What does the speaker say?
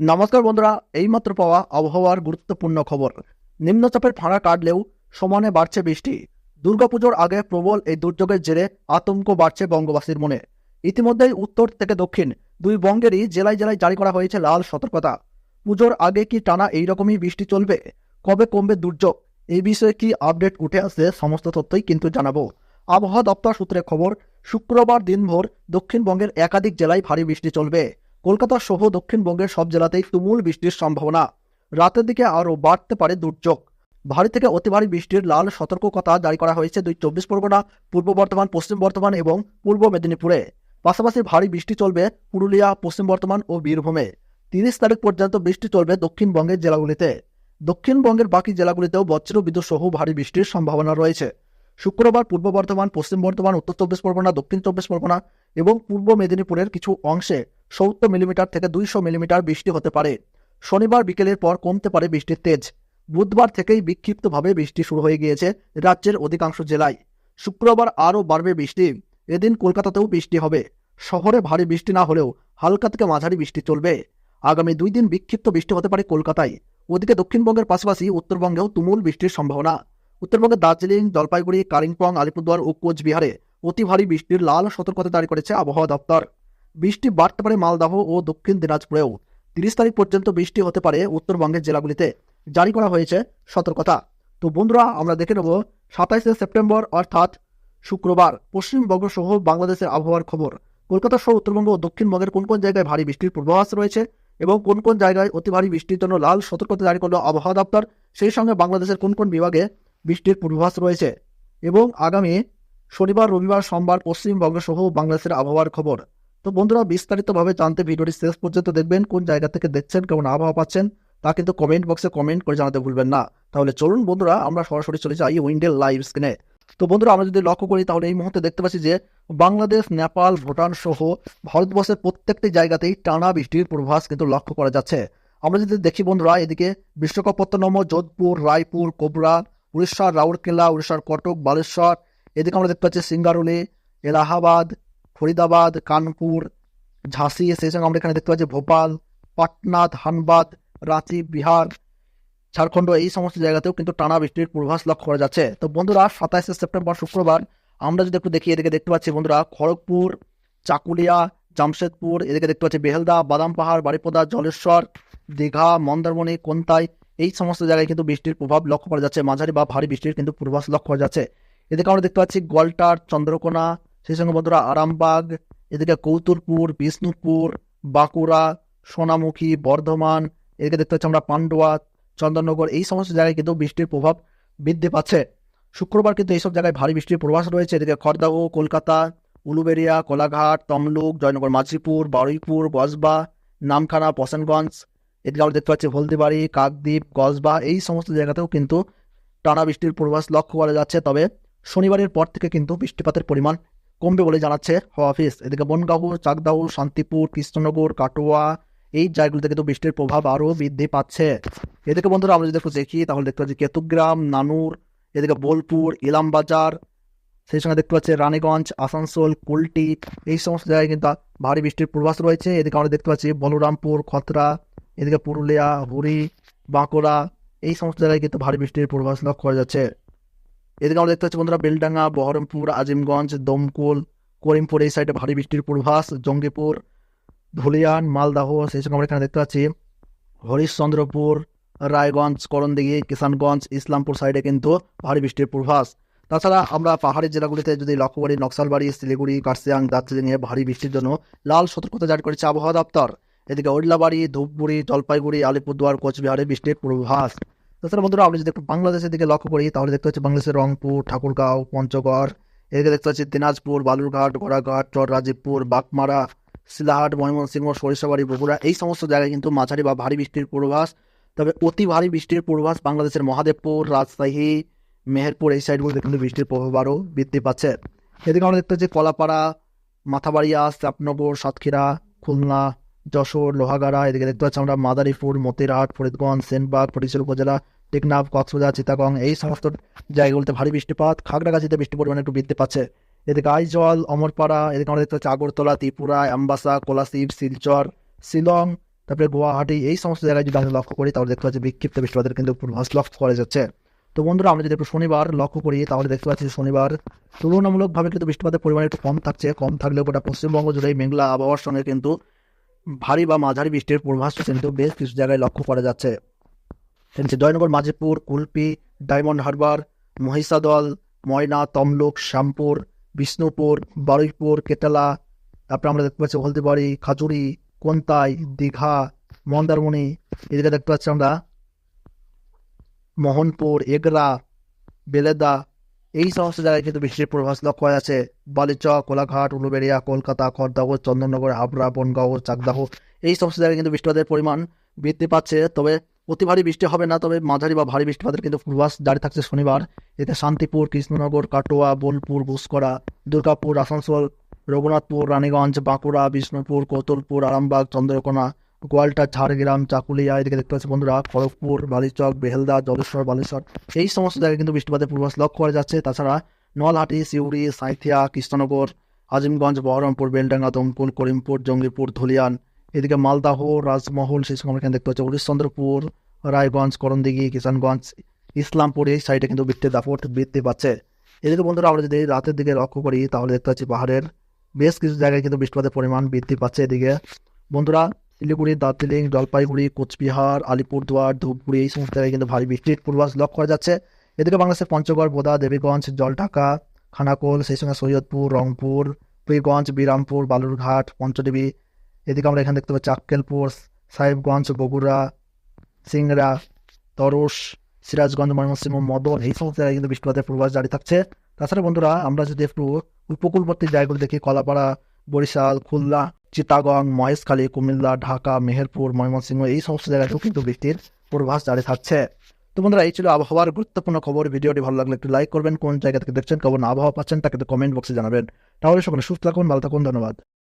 নমস্কার বন্ধুরা, এইমাত্র পাওয়া আবহাওয়ার গুরুত্বপূর্ণ খবর। নিম্নচাপের ফাঁড়া কাটলেও সমানে বাড়ছে বৃষ্টি। দুর্গাপুজোর আগে প্রবল এই দুর্যোগের জেরে আতঙ্ক বাড়ছে বঙ্গবাসীর মনে। ইতিমধ্যেই উত্তর থেকে দক্ষিণ দুই বঙ্গেরই জেলায় জেলায় জারি করা হয়েছে লাল সতর্কতা। পুজোর আগে কি টানা এইরকমই বৃষ্টি চলবে? কবে কমবে দুর্যোগ? এই বিষয়ে কি আপডেট উঠে আসছে সমস্ত তথ্যই কিন্তু জানাব। আবহাওয়া দপ্তর সূত্রে খবর, শুক্রবার দিনভর দক্ষিণবঙ্গের একাধিক জেলায় ভারী বৃষ্টি চলবে। কলকাতা সহ দক্ষিণবঙ্গের সব জেলাতেই তুমুল বৃষ্টির সম্ভাবনা। রাতের দিকে আরও বাড়তে পারে দুর্যোগ। ভারী থেকে অতি ভারী বৃষ্টির লাল সতর্কতা জারি করা হয়েছে দুই চব্বিশ পরগনা, পূর্ব বর্ধমান, পশ্চিম বর্ধমান এবং পূর্ব মেদিনীপুরে। পাশাপাশি ভারী বৃষ্টি চলবে পুরুলিয়া, পশ্চিম বর্ধমান ও বীরভূমে। তিরিশ তারিখ পর্যন্ত বৃষ্টি চলবে দক্ষিণবঙ্গের জেলাগুলিতে। দক্ষিণবঙ্গের বাকি জেলাগুলিতেও বজ্র বিদ্যুৎ সহ ভারী বৃষ্টির সম্ভাবনা রয়েছে। শুক্রবার পূর্ব বর্ধমান, পশ্চিম বর্ধমান, উত্তর চব্বিশ পরগনা, দক্ষিণ চব্বিশ পরগনা এবং পূর্ব মেদিনীপুরের কিছু অংশে সত্তর মিলিমিটার থেকে দুইশো মিলিমিটার বৃষ্টি হতে পারে। শনিবার বিকেলের পর কমতে পারে বৃষ্টির তেজ। বুধবার থেকেই বিক্ষিপ্তভাবে বৃষ্টি শুরু হয়ে গিয়েছে রাজ্যের অধিকাংশ জেলায়। শুক্রবার আরও বাড়বে বৃষ্টি। এদিন কলকাতাতেও বৃষ্টি হবে। শহরে ভারী বৃষ্টি না হলেও হালকা থেকে মাঝারি বৃষ্টি চলবে। আগামী দুই দিন বিক্ষিপ্ত বৃষ্টি হতে পারে কলকাতায়। ওদিকে দক্ষিণবঙ্গের পাশাপাশি উত্তরবঙ্গেও তুমুল বৃষ্টির সম্ভাবনা। উত্তরবঙ্গের দার্জিলিং, জলপাইগুড়ি, কালিম্পং, আলিপুরদুয়ার ও কোচবিহারে অতি ভারী বৃষ্টির লাল সতর্কতা জারি করেছে আবহাওয়া দপ্তর। বৃষ্টি বাড়তে পারে মালদাহ ও দক্ষিণ দিনাজপুরেও। তিরিশ তারিখ পর্যন্ত বৃষ্টি হতে পারে উত্তরবঙ্গের জেলাগুলিতে। জারি করা হয়েছে সতর্কতা। তো বন্ধুরা, আমরা দেখে নেব সাতাইশে সেপ্টেম্বর, অর্থাৎ শুক্রবার পশ্চিমবঙ্গ সহ বাংলাদেশের আবহাওয়ার খবর। কলকাতা সহ উত্তরবঙ্গ ও দক্ষিণবঙ্গের কোন কোন জায়গায় ভারী বৃষ্টির পূর্বাভাস রয়েছে এবং কোন কোন জায়গায় অতি ভারী বৃষ্টির জন্য লাল সতর্কতা জারি করল আবহাওয়া দপ্তর, সেই সঙ্গে বাংলাদেশের কোন কোন বিভাগে বৃষ্টির পূর্বাভাস রয়েছে। এবং আগামী শনিবার, রবিবার, সোমবার পশ্চিমবঙ্গ সহ বাংলাদেশের আবহাওয়ার খবর। তো বন্ধুরা, বিস্তারিতভাবে জানতে ভিডিওটি শেষ পর্যন্ত দেখবেন, কোন জায়গা থেকে দেখছেন, কেমন আবহাওয়া পাচ্ছেন, তা কিন্তু কমেন্ট বক্সে কমেন্ট করে জানাতে ভুলবেন না। তাহলে চলুন বন্ধুরা, আমরা সরাসরি চলে যাই উইন্ডেল লাইভ স্ক্রিনে তো বন্ধুরা, আমরা যদি লক্ষ্য করি, তাহলে এই মুহূর্তে দেখতে পাচ্ছি যে বাংলাদেশ, নেপাল, ভুটান সহ ভারতবর্ষের প্রত্যেকটি জায়গাতেই টানা বৃষ্টির পূর্বাভাস কিন্তু লক্ষ্য করা যাচ্ছে। আমরা যদি দেখি বন্ধুরা, এদিকে বিশ্বকাপত্তনম যোধপুর, রায়পুর, কোবরা উড়িষ্যার রাউরকেলা, উড়িষ্যার কটক, বালেশ্বর, এদিকে আমরা দেখতে পাচ্ছি সিঙ্গারুলি, এলাহাবাদ ফরিদাবাদ, কানপুর, ঝাঁসি সেই সঙ্গে আমরা এখানে দেখতে পাচ্ছি ভোপাল, পাটনা, ধানবাদ, রাঁচি, বিহার, ঝাড়খণ্ড, এই সমস্ত জায়গাতেও কিন্তু টানা বৃষ্টির পূর্বাভাস লক্ষ্য করা যাচ্ছে। তো বন্ধুরা, সাতাইশে সেপ্টেম্বর শুক্রবার আমরা যদি একটু দেখি, এদিকে দেখতে পাচ্ছি বন্ধুরা, খড়গপুর, চাকুলিয়া, জামশেদপুর, এদিকে দেখতে পাচ্ছি বেহেলদা, বাদাম পাহাড় বাড়িপদা জলেশ্বর, দীঘা, মন্দারমণি, কোনতাই, এই সমস্ত জায়গায় কিন্তু বৃষ্টির প্রভাব লক্ষ্য করা যাচ্ছে। মাঝারি বা ভারী বৃষ্টির কিন্তু পূর্বাভাস লক্ষ্য করা যাচ্ছে। এদিকে আমরা দেখতে পাচ্ছি গোয়ালটার চন্দ্রকোনা সেই সঙ্গে বন্ধুরা আরামবাগ, এদিকে কৌতুরপুর বিষ্ণুপুর, বাঁকুড়া, সোনামুখী, বর্ধমান, এদিকে দেখতে পাচ্ছি আমরা পান্ডুয়া, চন্দননগর, এই সমস্ত জায়গায় কিন্তু বৃষ্টির প্রভাব বৃদ্ধি পাচ্ছে। শুক্রবার কিন্তু এইসব জায়গায় ভারী বৃষ্টির পূর্বাভাস রয়েছে। এদিকে খড়দাহ কলকাতা, উলুবেরিয়া, কোলাঘাট, তমলুক, জয়নগর, মাঝিপুর, বারুইপুর, বসবা, নামখানা পশানগঞ্জ এদিকে আমরা দেখতে পাচ্ছি হলদিবাড়ি, কাকদ্বীপ গসবা এই সমস্ত জায়গাতেও কিন্তু টানা বৃষ্টির পূর্বাভাস লক্ষ্য করা যাচ্ছে। তবে শনিবারের পর থেকে কিন্তু বৃষ্টিপাতের পরিমাণ কমবে বলে জানাচ্ছে হাওয়া অফিস। এদিকে বনগাঁও, চাকদাহ, শান্তিপুর, কৃষ্ণনগর, কাটোয়া এই জায়গাগুলিতে কিন্তু বৃষ্টির প্রভাব আরও বৃদ্ধি পাচ্ছে। এদিকে বন্ধুরা আমরা যদি একটু দেখি, তাহলে দেখতে পাচ্ছি কেতুগ্রাম, নানুর, এদিকে বোলপুর, ইলামবাজার, সেই সঙ্গে দেখতে পাচ্ছি রানীগঞ্জ, আসানসোল, কুলটি, এই সমস্ত জায়গায় কিন্তু ভারী বৃষ্টির পূর্বাভাস রয়েছে। এদিকে আমরা দেখতে পাচ্ছি বলরামপুর, খতরা, এদিকে পুরুলিয়া হুড়ি বাঁকুড়া, এই সমস্ত জায়গায় কিন্তু ভারী বৃষ্টির পূর্বাভাস লক্ষ্য করা যাচ্ছে। এদিকে আমরা দেখতে পাচ্ছি বন্ধুরা বেলডাঙ্গা, বহরমপুর, আজিমগঞ্জ, দমকুল, করিমপুর, এই সাইডে ভারী বৃষ্টির পূর্বাভাস, জঙ্গিপুর, ধুলিয়ান, মালদাহ, সেই সঙ্গে আমরা এখানে দেখতে পাচ্ছি হরিশ্চন্দ্রপুর, রায়গঞ্জ, করণদিঘি, কিষানগঞ্জ, ইসলামপুর সাইডে কিন্তু ভারী বৃষ্টির পূর্বাভাস। তাছাড়া আমরা পাহাড়ি জেলাগুলিতে যদি লক্ষ্য করি, নকশালবাড়ি, শিলিগুড়ি, কার্সিয়াং দার্জিলিংয়ে ভারী বৃষ্টির জন্য লাল সতর্কতা জারি করেছে আবহাওয়া দপ্তর। এদিকে ওডলাবাড়ি ধূপগুড়ি, জলপাইগুড়ি, আলিপুরদুয়ার, কোচবিহারে বৃষ্টির পূর্বাভাস। তাছাড়া বন্ধুরা, আমরা যদি একটু বাংলাদেশের দিকে লক্ষ্য করি, তাহলে দেখতে পাচ্ছি বাংলাদেশের রংপুর, ঠাকুরগাঁও, পঞ্চগড়, এদিকে দেখতে পাচ্ছি দিনাজপুর, বালুরঘাট, গোড়াঘাট চর রাজীবপুর বাগমারা শিলাহাট, ময়মনসিংহ, সরিষাবাড়ি, বগুড়া, এই সমস্ত জায়গায় কিন্তু মাঝারি বা ভারী বৃষ্টির পূর্বাভাস। তবে অতি ভারী বৃষ্টির পূর্বাভাস বাংলাদেশের মহাদেবপুর, রাজশাহী, মেহেরপুর, এই সাইডগুলোতে কিন্তু বৃষ্টির প্রভাব আরও বৃদ্ধি পাচ্ছে। এদিকে আমরা দেখতে পাচ্ছি কলাপাড়া, মাথাবাড়িয়া, চাপনগর, সাতক্ষীরা, খুলনা যশোর, লোহাগাড়া, এদিকে দেখতে পাচ্ছি আমরা মাদারীপুর, মতিরহাট, ফরিদগঞ্জ, সেনবাগ ফটিকছড়ি উপজেলা, টেকনাফ, কক্সবাজার চিতাগং এই সমস্ত জায়গাগুলোতে ভারী বৃষ্টিপাত। খাগড়াগাছিতে বৃষ্টি পরিমাণ একটু বৃদ্ধি পাচ্ছে। এদিকে আইজল, অমরপাড়া, এদিকে আমরা দেখতে পাচ্ছি আগরতলা, ত্রিপুরা অ্যাম্বাসা কোলাশিব শিলচর, শিলং, তারপরে গুয়াহাটি, এই সমস্ত জায়গায় যদি আমরা লক্ষ্য করি, তাহলে দেখতে পাচ্ছি বিক্ষিপ্ত বৃষ্টিপাতের কিন্তু পূর্বাভাস লক্ষ্য করা যাচ্ছে। তো বন্ধুরা, আমরা যদি একটু শনিবার লক্ষ্য করি, তাহলে দেখতে পাচ্ছি শনিবার তুলনামূলকভাবে কিন্তু বৃষ্টিপাতের পরিমাণ একটু কম থাকছে। কম থাকলেও গোটা পশ্চিমবঙ্গ জুড়ে মেঘলা আবহাওয়ার সঙ্গে কিন্তু ভারী বা মাঝারি বৃষ্টির পূর্বাভাস কিন্তু বেশ কিছু জায়গায় লক্ষ্য করা যাচ্ছে। জয়নগর, মাঝিপুর, কুলপি, ডায়মন্ড হারবার, মহিষাদল, ময়না, তমলুক, শ্যামপুর, বিষ্ণুপুর, বারুইপুর, কেটালা, তারপরে আমরা দেখতে পাচ্ছি হলদিবাড়ি, খাজুরি, কোনতাই, দীঘা, মন্দারমণি। এদিকে দেখতে পাচ্ছি আমরা মোহনপুর, এগরা, বেলেদা এই সমস্ত জায়গায় কিন্তু বৃষ্টির পূর্বাভাস লক্ষ্য করা যাচ্ছে। বালিচক, কোলাঘাট, উলুবেড়িয়া, কলকাতা খড়দাহ চন্দননগর হাবড়া বনগাঁও, চাকদাহ, এই সমস্ত জায়গায় কিন্তু বৃষ্টিপাতের পরিমাণ বৃদ্ধি পাচ্ছে। তবে অতি ভারী বৃষ্টি হবে না, তবে মাঝারি বা ভারী বৃষ্টিপাতের কিন্তু পূর্বাভাস জারি থাকছে শনিবার। এতে শান্তিপুর, কৃষ্ণনগর, কাটোয়া, বোলপুর ঘুসকরা দুর্গাপুর, আসানসোল, রঘুনাথপুর, রানীগঞ্জ, বাঁকুড়া, বিষ্ণুপুর, কোতলপুর, আরামবাগ, চন্দ্রকোনা গোয়ালটা, ঝাড়গ্রাম, চাকুলিয়া, এদিকে দেখতে পাচ্ছি বন্ধুরা, খড়গপুর, বালিচক বেহেলদা জলেশ্বর, বালেশ্বর। এই সমস্ত জায়গায় কিন্তু বৃষ্টিপাতের পূর্বাভাস লক্ষ্য করা যাচ্ছে। তাছাড়া নলহাটি, সিউড়ি, সাঁইথিয়া, কৃষ্ণনগর, আজিমগঞ্জ, বহরমপুর, বেলডাঙ্গা, দমকুল, করিমপুর, জঙ্গিপুর, ধুলিয়ান, এদিকে মালদাহ, রাজমহল, সেই আমরা এখানে দেখতে পাচ্ছি হরিশ্চন্দ্রপুর রায়গঞ্জ, করণদিঘি, কিষানগঞ্জ, ইসলামপুর, এই সাইডে কিন্তু বৃষ্টির দাপট বৃদ্ধি পাচ্ছে। এদিকে বন্ধুরা, আমরা যদি রাতের দিকে লক্ষ্য করি, তাহলে দেখতে পাচ্ছি পাহাড়ের বেশ কিছু জায়গায় কিন্তু বৃষ্টিপাতের পরিমাণ বৃদ্ধি পাচ্ছে এদিকে। বন্ধুরা শিলিগুড়ি, দার্জিলিং, জলপাইগুড়ি, কোচবিহার, আলিপুরদুয়ার, ধূপগুড়ি, এই সমস্ত জায়গায় কিন্তু ভারী বৃষ্টির পূর্বাস লক্ষ্য করা যাচ্ছে। এদিকে বাংলাদেশের পঞ্চগড়, বোদা, দেবীগঞ্জ, জলঢাকা, খানাকোল, সেই সঙ্গে সৈয়দপুর, রংপুর, পীরগঞ্জ, বিরামপুর, বালুরঘাট পঞ্চদেবী এদিকে আমরা এখানে দেখতে পাচ্ছি আক্কেলপুর, সাহেবগঞ্জ, বগুড়া, সিংড়া তরস সিরাজগঞ্জ, ময়মনসিংহ, মদন, এই সমস্ত জায়গায় কিন্তু বৃষ্টিপাতের পূর্বাস জারি থাকছে। তাছাড়া বন্ধুরা, আমরা যদি একটু উপকূলবর্তী জায়গাগুলো দেখি, কলাপাড়া বরিশাল, খুলনা চিতাগং মহেশখালী, কুমিল্লা, ঢাকা, মেহেরপুর, ময়মনসিংহ এই সমস্ত জায়গায় কিন্তু বৃষ্টির পূর্বাভাস জারি থাকছে। তো বন্ধুরা, এই ছিল আবহাওয়ার গুরুত্বপূর্ণ খবর। ভিডিওটি ভালো লাগলে একটু লাইক করবেন। কোন জায়গা থেকে দেখছেন, কেমন আবহাওয়া পাচ্ছেন তাকে কমেন্ট বক্সে জানাবেন। তাহলে সকলে সুস্থ থাকুন, ভালো থাকুন, ধন্যবাদ।